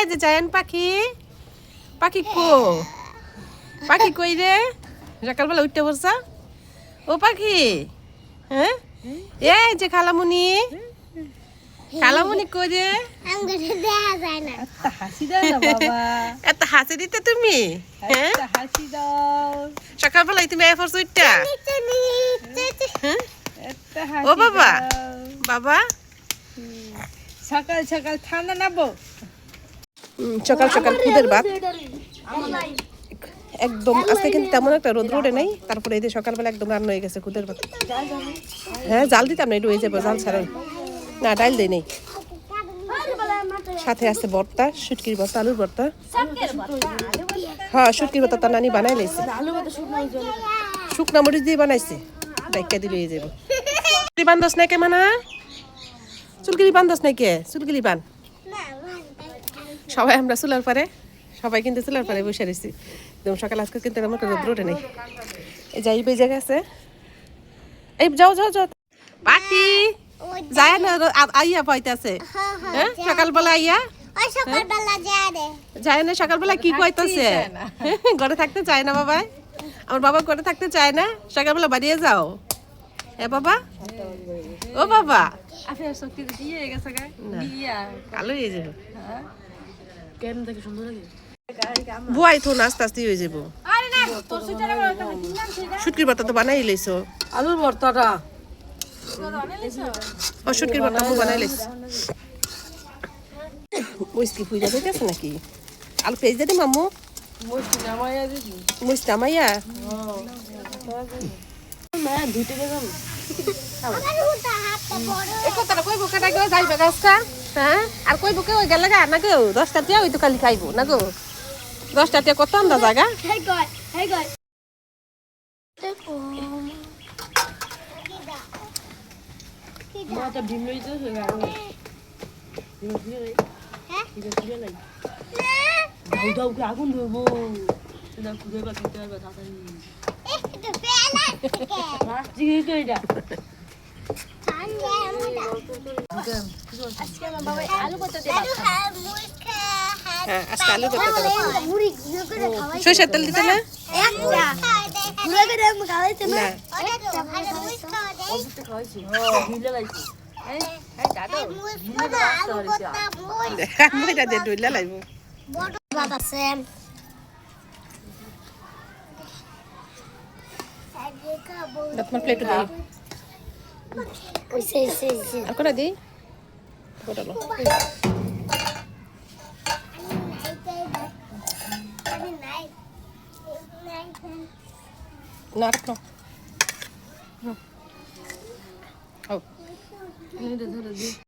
এই যে জায়ান পাখি। পাখি কো পাখি কই রে? সকালবেলা উঠতে বসা ও পাখি হ্যাঁ? এই যে খালামুনি। খালামুনি কই রে? আমাকে দেখা যায় না। একটা হাসি দাও না বাবা। এত হাসি দিতে তুমি? হ্যাঁ? একটা হাসি দাও। সকালবেলায় তুমি এ ফোর্স উঠটা নিচে নিচে হ্যাঁ? ও বাবা। বাবা। সকাল সকাল ঠান্ডা নাবো? সকাল সকাল খুদের ভাত। একদম, আজকে কিন্তু তেমন একটা রোদ রোডে নাই। তারপরে এই যে সকালবেলা একদম রান্না হয়ে গেছে খুদের ভাত। হ্যাঁ জাল দিতাম না, একটু হয়ে যাব জাল ছাড়াই। না, ডাইল দেই নেই। সাথে আছে ভর্তা, শুটকির ভর্তা, আলুর ভর্তা। হ্যাঁ শুটকির ভর্তা তার নানি বানাই লাইছে। শুকনা মরিচ দিয়ে বানাইছে। ডাইকা দিলে হয়ে যাব বান্ধস নাই মানা? চুলকিরি বান্ধস নাই কে? চুলকিরি বান। সবাই আমরা চুলার পারে সবাই কিন্তু চুলার পারে বসে রয়েছি। একদম সকাল আজকে কিন্তু আমার রোদ্র ওঠে নেই। এই যাই বেজে গেছে। এই যাও যাও যাও। পাখি যায় না আইয়া পাইতেছে হ্যাঁ সকালবেলা আইয়া? যায় না সকালবেলা কি কইতেছে? ঘরে থাকতে চায় না বাবা আমার বাবা ঘরে থাকতে চায় না। সকালবেলা বাড়িয়ে যাও। হ্যাঁ বাবা? ও বাবা? কালো হয়ে যাব। কেন দেখে সুন্দর লাগে। বুয়াই তো আস্তে আস্তে হয়ে যাব শুটকির ভর্তা তো বানাই লাইছো। আলুর ভর্তাটা। ও শুটকির ভর্তা আমি বানাই লাইছি। মুসকি পুজা দিতেছে নাকি? আলু পেঁয়াজ দিদি মুসটা মাইয়া মা ধুইতে গেলাম আমার উল্টা হাতটা বড় এই কথাটা কইবো কেটা যাইবে গাছটা। হ্যাঁ? আর কইবো কেউ গেলে গা না গো দশটা টিয়া ওই তো খালি খাইবো না গো? দশটা টিয়া কত আন্দা জায়গা হেই গয় হেই গয়। দেখো মাটা ডিম লইতে হয়ে? আগুন ধরবো। সেটা বা খেতে পারবে তাড়াতাড়ি। সরষের তেল দিতে না? তোমার প্লেটে দিই ওই সেই সেই সেই আর কোটা দিই গোটালো আমি নাই নাই না রাখো ও ধরে ধরে